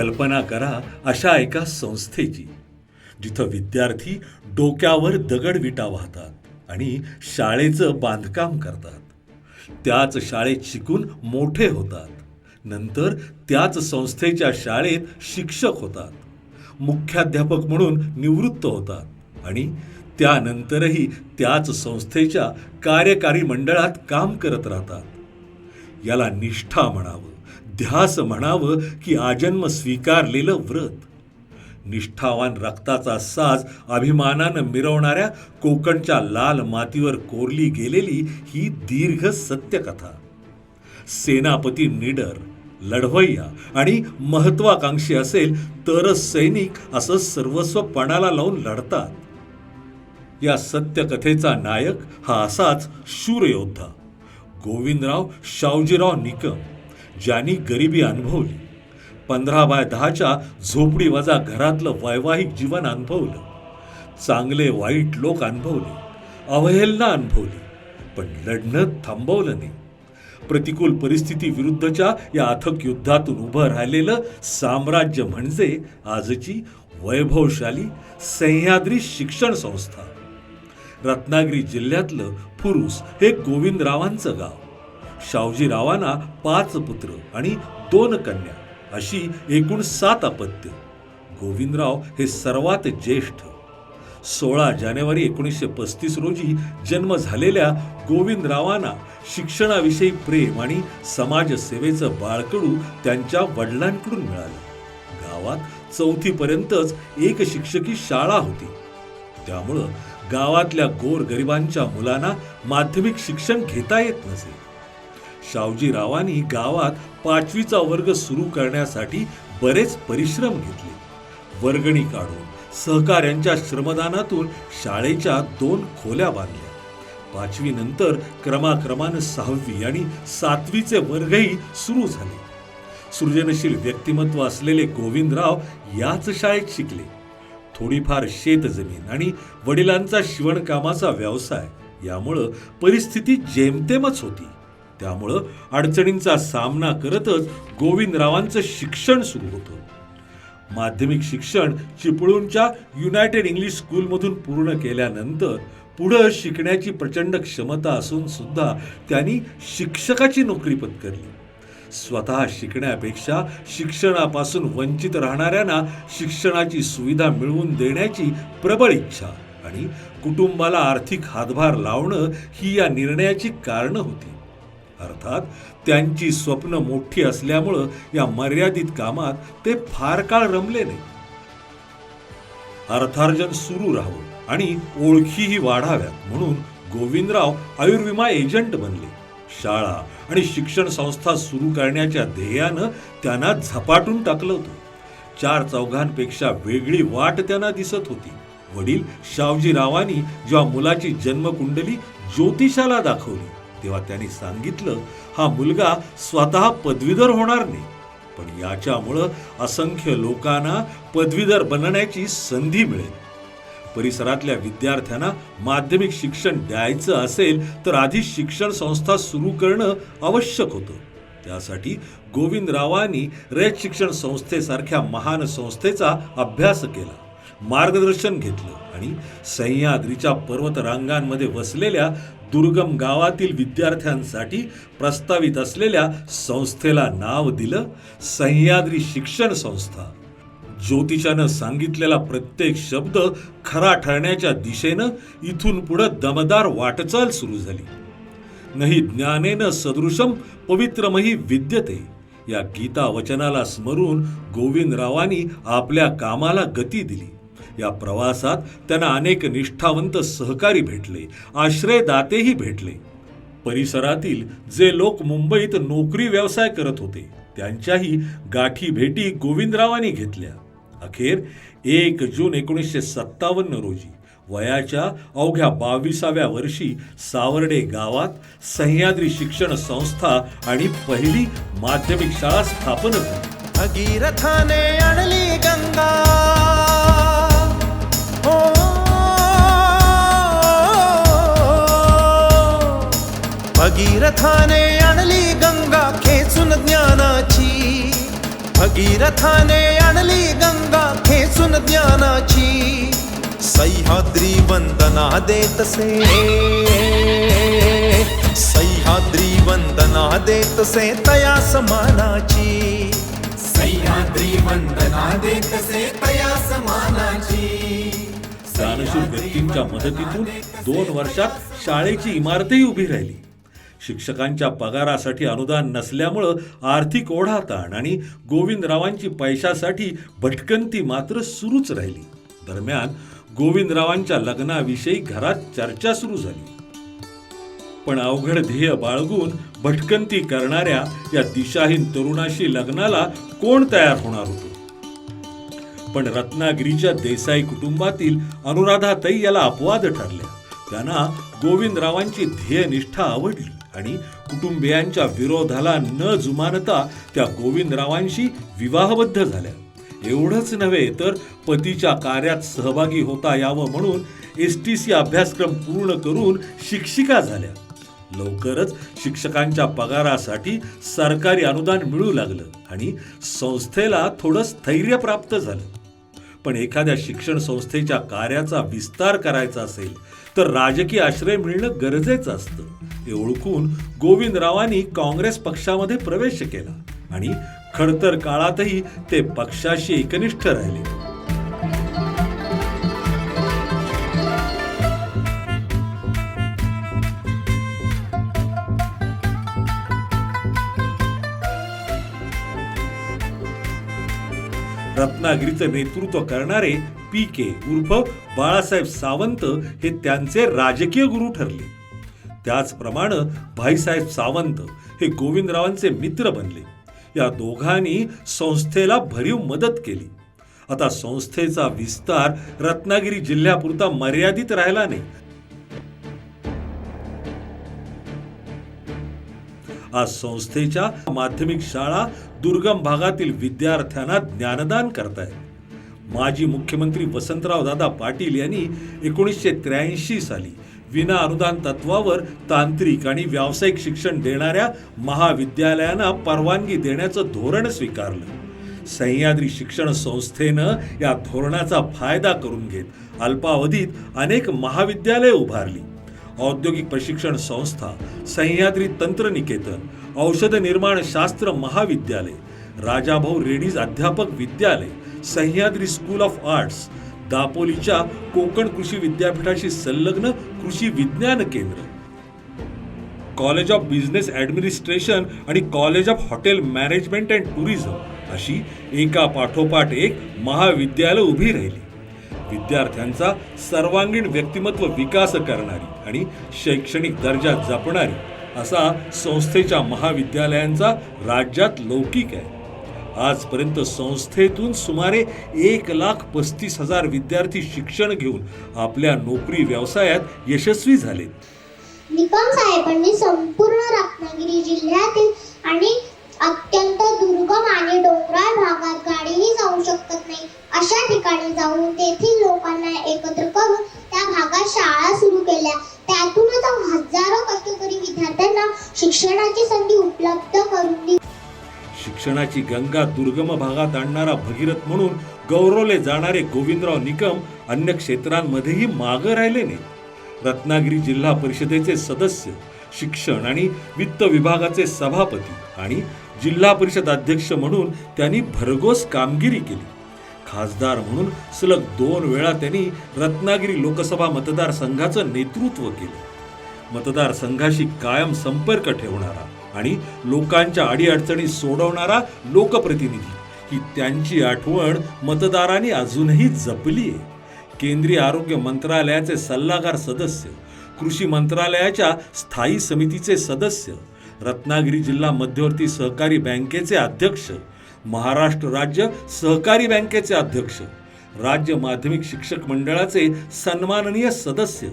कल्पना करा अशा एका संस्थेची जिथं विद्यार्थी डोक्यावर दगड विटा वाहतात आणि शाळेचं बांधकाम करतात. त्याच शाळेत शिकून मोठे होतात. नंतर त्याच संस्थेच्या शाळेत शिक्षक होतात. मुख्याध्यापक म्हणून निवृत्त होतात आणि त्यानंतरही त्याच संस्थेच्या कार्यकारी मंडळात काम करत राहतात. याला निष्ठा म्हणावं. ध्यास म्हणावं की आजन्म स्वीकारलेलं व्रत. निष्ठावान रक्ताचा साज अभिमानानं मिरवणाऱ्या कोकणच्या लाल मातीवर कोरली गेलेली ही दीर्घ सत्यकथा. सेनापती निडर लढवय्या आणि महत्वाकांक्षी असेल तरच सैनिक असं सर्वस्व पणाला लावून लढतात. या सत्यकथेचा नायक हा असाच शूरयोद्धा गोविंदराव शावजीराव निकम. ज्यांनी गरिबी अनुभवली. पंधरा बाय दहाच्या झोपडी वजा घरातलं वैवाहिक जीवन अनुभवलं. चांगले वाईट लोक अनुभवले. अवहेलना अनुभवली. पण लढणं थांबवलं नाही. प्रतिकूल परिस्थिती विरुद्धच्या या अथक युद्धातून उभं राहिलेलं साम्राज्य म्हणजे आजची वैभवशाली सह्याद्री शिक्षण संस्था. रत्नागिरी जिल्ह्यातलं फुरुस हे गोविंदरावांचं गाव. शावजीरावांना पाच पुत्र आणि दोन कन्या अशी एकूण सात अपत्य. गोविंदराव हे सर्वात ज्येष्ठ. सोळा जानेवारी एकोणीसशे पस्तीस रोजी जन्म झालेल्या गोविंदरावांना शिक्षणाविषयी प्रेम आणि समाजसेवेचं बाळकडू त्यांच्या वडिलांकडून मिळालं. गावात चौथीपर्यंतच एक शिक्षकी शाळा होती. त्यामुळं गावातल्या गोरगरिबांच्या मुलांना माध्यमिक शिक्षण घेता येत नसे. शावजीरावांनी गावात पाचवीचा वर्ग सुरू करण्यासाठी बरेच परिश्रम घेतले. वर्गणी काढून सहकाऱ्यांच्या श्रमदानातून शाळेच्या दोन खोल्या बांधल्या. पाचवी नंतर क्रमाक्रमानं सहावी आणि सातवीचे वर्गही सुरू झाले. सृजनशील व्यक्तिमत्व असलेले गोविंदराव याच शाळेत शिकले. थोडीफार शेतजमीन आणि वडिलांचा शिवणकामाचा व्यवसाय यामुळं परिस्थिती जेमतेमच होती. त्यामुळं अडचणींचा सामना करतच गोविंदरावांचं शिक्षण सुरू होतं. माध्यमिक शिक्षण चिपळूणच्या युनायटेड इंग्लिश स्कूलमधून पूर्ण केल्यानंतर पुढं शिकण्याची प्रचंड क्षमता असून सुद्धा त्यांनी शिक्षकाची नोकरी पत्करली. स्वतः शिकण्यापेक्षा शिक्षणापासून वंचित राहणाऱ्यांना शिक्षणाची सुविधा मिळवून देण्याची प्रबळ इच्छा आणि कुटुंबाला आर्थिक हातभार लावणं ही या निर्णयाची कारणं होती. अर्थात त्यांची स्वप्न मोठी असल्यामुळं या मर्यादित कामात ते फार काळ रमले नाही. अर्थार्जन सुरू राहावं आणि ओळखीही वाढाव्यात म्हणून गोविंदराव आयुर्विमा एजंट बनले. शाळा आणि शिक्षण संस्था सुरू करण्याच्या ध्येयानं त्यांना झपाटून टाकलं होतं. चार चौघांपेक्षा वेगळी वाट त्यांना दिसत होती. वडील शावजीरावांनी जेव्हा मुलाची जन्मकुंडली ज्योतिषाला दाखवली तेव्हा त्याने सांगितलं हा मुलगा स्वतः पदवीधर होणार नाही. पण याच्यामुळं असंख्य लोकांना पदवीधर बनण्याची संधी मिळेल. परिसरातल्या विद्यार्थ्यांना माध्यमिक शिक्षण द्यायचं असेल तर आधी शिक्षण संस्था सुरू करणं आवश्यक होतं. त्यासाठी गोविंदरावांनी रयत शिक्षण संस्थेसारख्या महान संस्थेचा अभ्यास केला मार्गदर्शन घेतलं आणि सह्याद्रीच्या पर्वतरांगांमध्ये वसलेल्या दुर्गम गावातील विद्यार्थ्यांसाठी प्रस्तावित असलेल्या संस्थेला नाव दिलं सह्याद्री शिक्षण संस्था. ज्योतिषानं सांगितलेला प्रत्येक शब्द खरा ठरण्याच्या दिशेनं इथून पुढं दमदार वाटचाल सुरू झाली. नाही ज्ञानेनं सदृशम पवित्रमही विद्यते या गीता वचनाला स्मरून गोविंदरावांनी आपल्या कामाला गती दिली. या प्रवासात त्यांना अनेक निष्ठावंत सहकारी भेटले आश्रयदातेही भेटले. परिसरातील जे लोक मुंबईत नोकरी व्यवसाय करत होते त्यांच्याही गाठी भेटी गोविंदरावांनी घेतल्या. अखेर एक जून एकोणीसशे सत्तावन्न रोजी वयाच्या अवघ्या बावीसाव्या वर्षी सावर्डे गावात सह्याद्री शिक्षण संस्था आणि पहिली माध्यमिक शाळा स्थापन झाली. भगीरथाने आणली गंगा. हो. भगीरथाने आणली गंगा खेचून ज्ञानाची. भगीरथाने आणली गंगा खेचून ज्ञानाची. सह्याद्री वंदना देतसे सह्याद्री वंदना देतसे तया समानाची. सह्याद्री वंदना देतसे तया समानाची. दानशूर व्यक्तींच्या मदतीतून दोन वर्षात शाळेची इमारतही उभी राहिली. शिक्षकांच्या पगारासाठी अनुदान नसल्यामुळं आर्थिक ओढाताण आणि गोविंदरावांची पैशासाठी भटकंती मात्र सुरूच राहिली. दरम्यान गोविंदरावांच्या लग्नाविषयी घरात चर्चा सुरू झाली. पण अवघड ध्येय बाळगून भटकंती करणाऱ्या या दिशाहीन तरुणाशी लग्नाला कोण तयार होणार होतो? पण रत्नागिरीच्या देसाई कुटुंबातील अनुराधाताई याला अपवाद ठरल्या. त्यांना गोविंदरावांची ध्येयनिष्ठा आवडली आणि कुटुंबियांच्या विरोधाला न जुमानता त्या गोविंदरावांशी विवाहबद्ध झाल्या. एवढंच नव्हे तर पतीच्या कार्यात सहभागी होता यावं म्हणून एस टी सी अभ्यासक्रम पूर्ण करून शिक्षिका झाल्या. लवकरच शिक्षकांच्या पगारासाठी सरकारी अनुदान मिळू लागलं आणि संस्थेला थोडं स्थैर्य प्राप्त झालं. पण एखाद्या शिक्षण संस्थेच्या कार्याचा विस्तार करायचा असेल तर राजकीय आश्रय मिळणं गरजेचं असतं. हे ओळखून गोविंदरावांनी काँग्रेस पक्षामध्ये प्रवेश केला आणि खडतर काळातही ते पक्षाशी एकनिष्ठ राहिले. रत्नागिरीचं नेतृत्व करणारे पी के उर्फ बाळासाहेब सावंत हे त्यांचे राजकीय गुरु ठरले. त्याचप्रमाणे भाईसाहेब सावंत हे गोविंदरावांचे मित्र बनले. या दोघांनी संस्थेला भरीव मदत केली. आता संस्थेचा विस्तार रत्नागिरी जिल्ह्यापुरता मर्यादित राहिला नाही. आज संस्थेच्या माध्यमिक शाळा दुर्गम भागातील विद्यार्थ्यांना ज्ञानदान करतायत. माजी मुख्यमंत्री वसंतराव दादा पाटील यांनी एकोणीसशे त्र्याऐंशी साली विना अनुदान तत्वावर तांत्रिक आणि व्यावसायिक शिक्षण देणाऱ्या महाविद्यालयांना परवानगी देण्याचं धोरण स्वीकारलं. सह्याद्री शिक्षण संस्थेनं या धोरणाचा फायदा करून घेत अल्पावधीत अनेक महाविद्यालये उभारली. औद्योगिक प्रशिक्षण संस्था सह्याद्री तंत्रनिकेतन औषध निर्माण शास्त्र महाविद्यालय राजाभाऊ रेड्डीज अध्यापक विद्यालय सह्याद्री स्कूल ऑफ आर्ट्स दापोलीच्या कोकण कृषी विद्यापीठाशी संलग्न कृषी विज्ञान केंद्र. कॉलेज ऑफ बिझनेस ॲडमिनिस्ट्रेशन आणि college of hotel management and tourism अशी एका पाठोपाठ एक महाविद्यालय उभी राहिली. विद्यार्थ्यांचा सर्वांगीण व्यक्तिमत्व विकास करणारी आणि शैक्षणिक दर्जा जपणारी असा संस्थेच्या महाविद्यालयांचा राज्यात लौकिक आहे. आजपर्यंत संस्थेतून सुमारे एक लाख पस्तीस हजार विद्यार्थी शिक्षण घेऊन आपल्या नोकरी व्यवसायात यशस्वी झाले. निकम साहेबांनी संपूर्ण रत्नागिरी जिल्ह्यातील आणि अत्यंत दुर्गम आणि डोंगराळ भागात गाडीही जाऊ शकत नाही अशा ठिकाणी जाऊन तेथील लोकांना एकत्र करून त्या भागात शाळा सुरू केल्या. त्यातूनच हजारो कष्टकरी विद्यार्थ्यांना शिक्षणाची संधी उपलब्ध करून दिली. शिक्षणाची गंगा दुर्गम भागात आणणारा भगीरथ म्हणून गौरवले जाणारे गोविंदराव निकम अन्य क्षेत्रांमध्येही मागं राहिले नाहीत. रत्नागिरी जिल्हा परिषदेचे सदस्य शिक्षण आणि वित्त विभागाचे सभापती आणि जिल्हा परिषद अध्यक्ष म्हणून त्यांनी भरघोस कामगिरी केली. खासदार म्हणून सलग दोन वेळा त्यांनी रत्नागिरी लोकसभा मतदारसंघाचं नेतृत्व केलं. मतदारसंघाशी कायम संपर्क ठेवणारा आणि लोकांच्या अडीअडचणी सोडवणारा लोकप्रतिनिधी ही त्यांची आठवण मतदारांनी अजूनही जपली आहे. केंद्रीय आरोग्य मंत्रालयाचे सल्लागार सदस्य कृषी मंत्रालयाच्या स्थायी समितीचे सदस्य रत्नागिरी जिल्हा मध्यवर्ती सहकारी बँकेचे अध्यक्ष महाराष्ट्र राज्य सहकारी बँकेचे अध्यक्ष राज्य माध्यमिक शिक्षक मंडळाचे सन्माननीय सदस्य.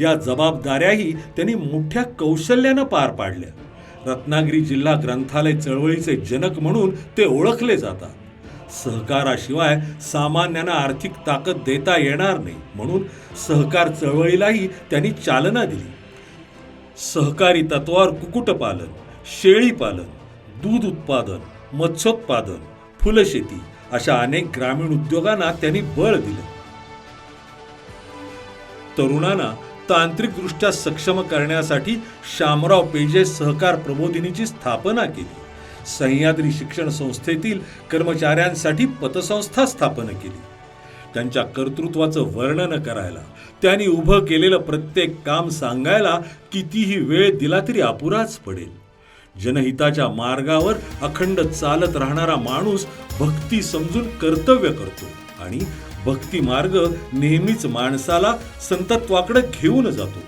या जबाबदाऱ्याही त्यांनी मोठ्या कौशल्यानं पार पाडल्या. रत्नागिरी जिल्हा ग्रंथालय चळवळीचे जनक म्हणून ते ओळखले जातात. सहकाराशिवाय सामान्यांना आर्थिक ताकद देता येणार नाही म्हणून सहकार चळवळीलाही त्यांनी चालना दिली. सहकारी तत्वावर कुक्कुटपालन शेळीपालन दूध उत्पादन मत्स्योत्पादन फुलशेती अशा अनेक ग्रामीण उद्योगांना त्यांनी बळ दिलं. तरुणांना तांत्रिकदृष्ट्या सक्षम करण्यासाठी शामराव पेजे सहकार प्रबोधिनीची स्थापना केली. सह्याद्री शिक्षण संस्थेतील कर्मचाऱ्यांसाठी पतसंस्था स्थापन केली. त्यांच्या कर्तृत्वाचं वर्णन करायला त्यांनी उभं केलेलं प्रत्येक काम सांगायला कितीही वेळ दिला तरी अपुराच पडेल. जनहिताच्या मार्गावर अखंड चालत राहणारा माणूस भक्ती समजून कर्तव्य करतो आणि भक्ती मार्ग नेहमीच माणसाला संतत्वाकडे घेऊन जातो.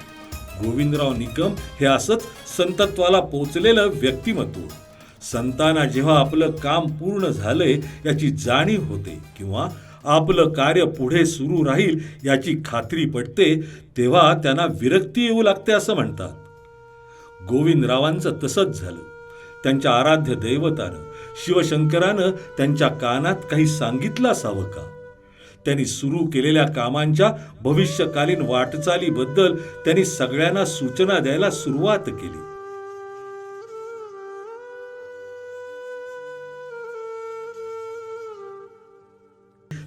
गोविंदराव निकम हे असंच संतत्वाला पोचलेलं व्यक्तिमत्व. संतांना जेव्हा आपलं काम पूर्ण झालंय याची जाणीव होते किंवा आपलं कार्य पुढे सुरू राहील याची खात्री पटते तेव्हा त्यांना विरक्ती येऊ लागते असं म्हणतात. गोविंदरावांचं तसंच झालं. त्यांच्या आराध्य दैवतानं शिवशंकरानं त्यांच्या कानात काही सांगितलं असावं का? त्यांनी सुरू केलेल्या कामांच्या भविष्यकालीन वाटचालीबद्दल त्यांनी सगळ्यांना सूचना द्यायला सुरुवात केली.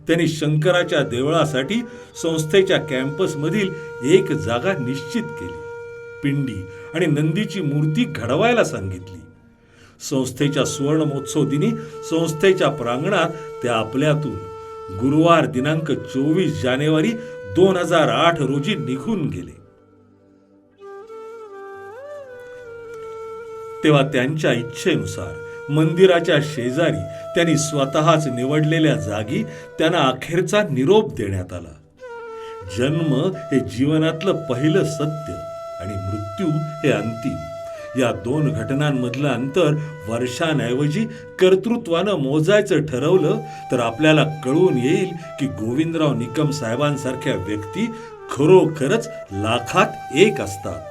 त्यांनी शंकराच्या देवळासाठी संस्थेच्या कॅम्पसमधील एक जागा निश्चित केली. पिंडी आणि नंदीची मूर्ती घडवायला सांगितली. संस्थेच्या सुवर्ण महोत्सव दिनी संस्थेच्या प्रांगणात त्या आपल्यातून गुरुवार दिनांक चोवीस जानेवारी दोन हजार आठ रोजी निघून गेले. तेव्हा त्यांच्या इच्छेनुसार मंदिराच्या शेजारी त्यांनी स्वतःच निवडलेल्या जागी त्यांना अखेरचा निरोप देण्यात आला. जन्म हे जीवनातलं पहिलं सत्य आणि मृत्यू हे अंतिम. या दोन घटनांमधलं अंतर वर्षांऐवजी कर्तृत्वानं मोजायचं ठरवलं तर आपल्याला कळून येईल की गोविंदराव निकम साहेबांसारख्या व्यक्ती खरोखरच लाखात एक असतात.